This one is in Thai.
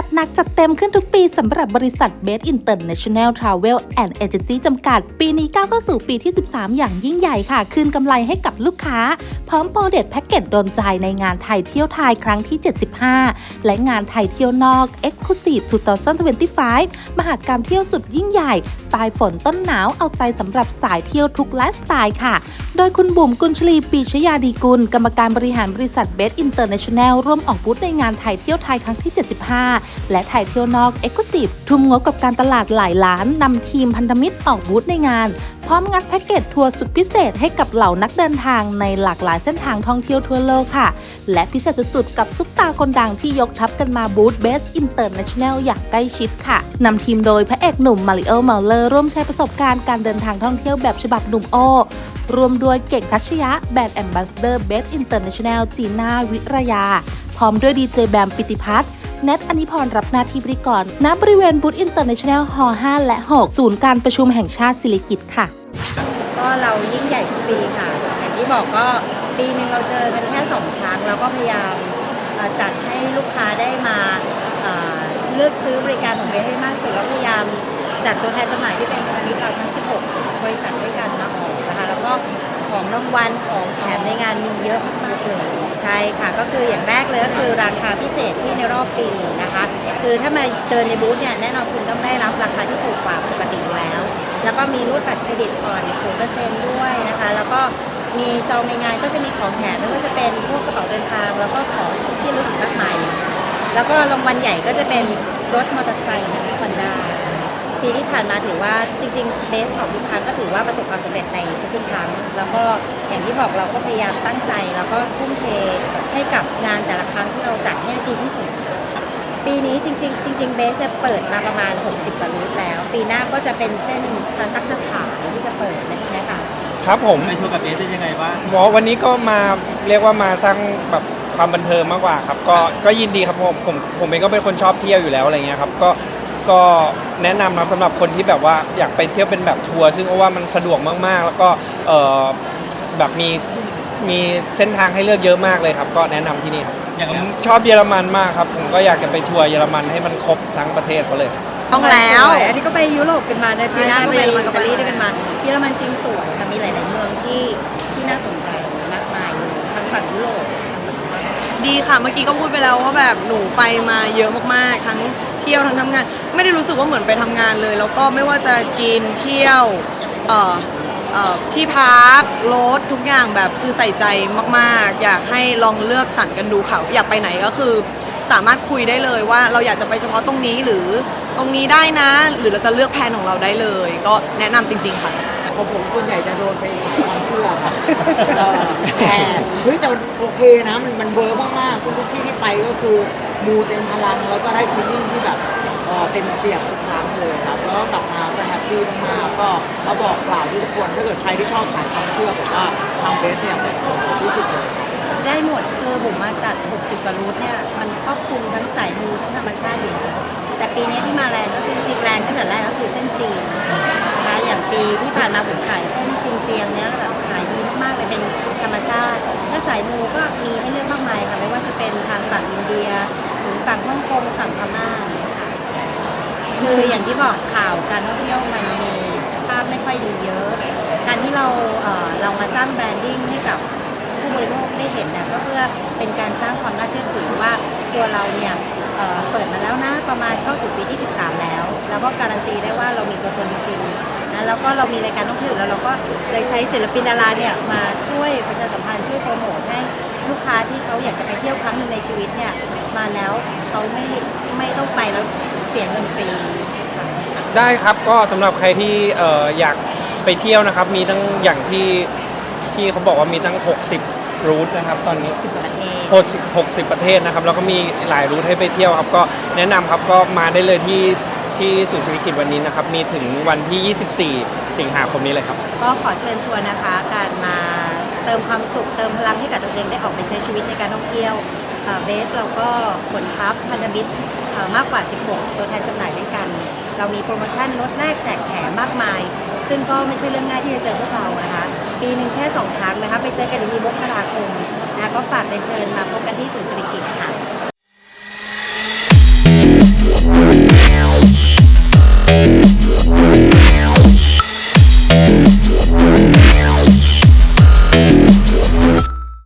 จัดหนักจัดเต็มขึ้นทุกปีสำหรับบริษัท Best International Travel and Agency จำกัด ปีนี้ก้าวเข้าสู่ปีที่ 13 อย่างยิ่งใหญ่ค่ะ คืนกำไรให้กับลูกค้า พร้อมโปรเดตแพ็กเกจโดนใจในงานไทยเที่ยวไทยครั้งที่ 75 และงานไทยเที่ยวนอก Exclusive 2025 มหากรรมเที่ยวสุดยิ่งใหญ่ ปลายฝนต้นหนาวเอาใจสำหรับสายเที่ยวทุกไลฟ์สไตล์ค่ะ โดยคุณบุ๋มกุลชลีปีชยาดีกุล กรรมการบริหารบริษัทเบสอินเตอร์เนชั่นแนลร่วมออกบูธในงานไทยเที่ยวไทยครั้งที่ 75และไทยเที่ยวนอกเอ็กซ์คลูซีฟทุ่มงบกับการตลาดหลายล้านนำทีมพันธมิตรออกบูธในงาน พร้อมงัดแพ็กเกจทัวร์สุดพิเศษให้กับเหล่านักเดินทางในหลากหลายเส้นทางท่องเที่ยวทั่วโลกค่ะ และพิเศษสุดๆกับซุปตาคนดังที่ยกทัพกันมาบูธเบสอินเตอร์เนชั่นแนลอย่างใกล้ชิดค่ะนำทีมโดยพระเอกหนุ่มมาริโอเมาเลอร์ร่วมใช้ประสบการณ์การเดินทางท่องเที่ยวแบบฉบับหนุ่มโอรวมด้วยเก่งทัชยะ แบรนด์แอมบาสเดอร์เบสอินเตอร์เนชั่นแนลจีน่าวิรยา พร้อมด้วยดีเจแบมปิติพัฒน์ เนทอนิพรรับหน้าที่บริกรณบริเวณบูธอินเตอร์เนชั่นแนลฮอ5และ 6 ศูนย์การประชุมแห่งชาติสิริกิติ์ค่ะ ก็เรายิ่งใหญ่ทุกปีค่ะอย่างที่บอกก็ปีหนึ่งเราเจอกันแค่สองครั้งแล้วก็พยายามจัดให้ลูกค้าได้มาเอ่อเลือกซื้อบริการของเบสให้มากสุดแล้วพยายามจัดตัวแทนจำหน่ายที่เป็นพันธมิตรเราทั้ง 16 บริษัทด้วยกันมาออกนะคะแล้วก็ของรางวัลของแถมในงานมีเยอะมากเลย ใช่ค่ะก็คืออย่างแรกเลยก็คือราคาพิเศษที่ในรอบปีนะคะ คือถ้ามาเดินในบูธเนี่ยแน่นอนคุณต้องได้รับราคาที่ถูกกว่าปกติอยู่แล้ว แล้วก็มีรูดบัตรเครดิตผ่อน0%ด้วยนะคะ แล้วก็มีจองในงานก็จะมีของแถมไม่ว่าจะเป็นพวกกระเป๋าเดินทาง แล้วก็ของที่ระลึกมากมายแล้วก็รางวัลใหญ่ก็จะเป็นรถมอเตอร์ไซค์นะคะคอนด้าปีที่ผ่านมาถือว่าจริงๆเบสของทุกครั้งก็ถือว่าประสบความสำเร็จในทุกๆครั้ง แล้วก็อย่างที่บอกเราก็พยายามตั้งใจแล้วก็ทุ่มเท กับงานแต่ละครั้งที่เราจัดให้ดีที่สุด ปีนี้จริง ๆ จริง ๆ เบสจะเปิดมาประมาณ 60กว่ารูทแล้ว ปีหน้าก็จะเป็นเส้นคาซัคสถานที่จะเปิดอะไรอย่างเงี้ยค่ะ ครับผมไปโชว์กับเบสได้ยังไงบ้างหมอวันนี้ก็มาเรียกว่ามาสร้างแบบความบันเทิงมากกว่าครับ ก็ก็ยินดีครับผมผมผมเองก็เป็นคนชอบเที่ยวอยู่แล้วอะไรเงี้ยครับก็ก็แนะนำครับสำหรับคนที่แบบว่าอยากไปเที่ยวเป็นแบบทัวร์ซึ่งว่ามันสะดวกมากๆ แล้วก็เออแบบมี มีเส้นทางให้เลือกเยอะมากเลยครับ ก็แนะนำที่นี่ครับอย่างผมชอบเยอรมันมากครับ ผมก็อยากจะไปทัวร์เยอรมันให้มันครบทั้งประเทศเขาเลยครับ ต้องแล้ว อันนี้ก็ไปยุโรปกันมานะจีน่าใช่ก็ไปไปเยอรมันอิตาลีก็ไปด้วยกันมาเยอรมันจริงสวยค่ะมีหลาย ๆ เมืองที่ที่น่าสนใจมากมายเลยทางฝั่งยุโรปดีค่ะเมื่อกี้ก็พูดไปแล้วว่าแบบหนูไปมาเยอะมากๆ ทั้งเที่ยวทั้งทำงาน ไม่ได้รู้สึกว่าเหมือนไปทำงานเลย แล้วก็ไม่ว่าจะกินเที่ยวเอ่อ เอ่อที่พักรถทุกอย่างแบบคือใส่ใจมากๆ อยากให้ลองเลือกสรรกันดูค่ะอยากไปไหนก็คือ สามารถคุยได้เลยว่าเราอยากจะไปเฉพาะตรงนี้หรือตรงนี้ได้นะ หรือเราจะเลือกแผนของเราได้เลย ก็แนะนำจริง ๆ ค่ะ ของผมส่วนใหญ่จะโดนไปสายความเชื่อครับเออแต่เฮ้ยแต่มันโอเคนะมันมันเวิร์กมากๆทุกที่ที่ไปก็คือมูเต็มพลังแล้วก็ได้ฟีลลิ่งที่แบบเอ่อเต็มเปี่ยมทุกครั้ง เลยครับแล้วก็กลับมาก็แฮปปี้มากๆก็เขาบอกกล่าวทุกคนถ้าเกิดใครที่ชอบสายความเชื่อผมว่าทางเบสเนี่ยเป็นของที่สุดเลย ได้หมดคือผมมาจัด 60 กว่ารูทเนี่ย มันครอบคลุมทั้งสายมูทั้งธรรมชาติอยู่แล้วแต่ปีนี้ที่มาแรงก็คือจริงแรงตั้งแต่แรกก็คือเส้นจีนนะคะอย่างปีที่ผ่านมาผมขายเส้นซินเจียงเนี่ยแบบขายดีมากๆเลยเป็นธรรมชาติ ถ้าสายมูก็มีให้เลือกมากมายค่ะไม่ว่าจะเป็นทางฝั่งอินเดีย หรือฝั่งฮ่องกงฝั่งพม่าเนี่ย คืออย่างที่บอกข่าวการท่องเที่ยวมันมีภาพไม่ค่อยดีเยอะ การที่เราเอ่อเรามาสร้างแบรนดิ้งให้กับผู้บริโภคได้เห็นเนี่ยก็เพื่อเป็นการสร้างความน่าเชื่อถือว่าตัวเราเนี่ยเอ่อเปิดมาแล้วนะประมาณเข้าสู่ปีที่ 13 แล้ว แล้วก็การันตีได้ว่าเรามีตัวตนจริงๆนะแล้วก็เรามีรายการท่องเที่ยวอยู่แล้วเราก็เลยใช้ศิลปินดาราเนี่ยมาช่วยประชาสัมพันธ์ช่วยโปรโมทให้ลูกค้าที่เขาอยากจะไปเที่ยวครั้งหนึ่งในชีวิตเนี่ยมาแล้วเขาไม่ไม่ต้องไปแล้ว สียเงินฟรีค่ะได้ครับก็สำหรับใครที่เอ่ออยากไปเที่ยวนะครับ มีตั้งอย่างที่พี่เขาบอกว่ามีตั้ง 60 รูทนะครับตอนนี้10ประเทศ 60 60 ประเทศนะครับ แล้วก็มีหลายรูทให้ไปเที่ยวครับ ก็แนะนำครับก็มาได้เลยที่ที่ศูนย์เศรษฐกิจวันนี้นะครับ มีถึงวันที่ 24 สิงหาคมนี้เลยครับ ก็ขอเชิญชวนนะคะ การมาเติมความสุขเติมพลังให้กับตัวเองได้ออกไปใช้ชีวิตในการท่องเที่ยว เบสเราก็ผลทับพันธมิตรมากกว่า 16 ตัวแทนจำหน่ายด้วยกัน เรามีโปรโมชั่นลดแรกแจกแถมมากมาย ซึ่งก็ไม่ใช่เรื่องง่ายที่จะเจอพวกเรานะคะ ปีหนึ่งแค่ 2 ครั้งนะคะ ไปเจอกันในมกราคมนะคะก็ฝากเรียนเชิญมาพบกันที่ศูนย์เศรษฐกิจค่ะ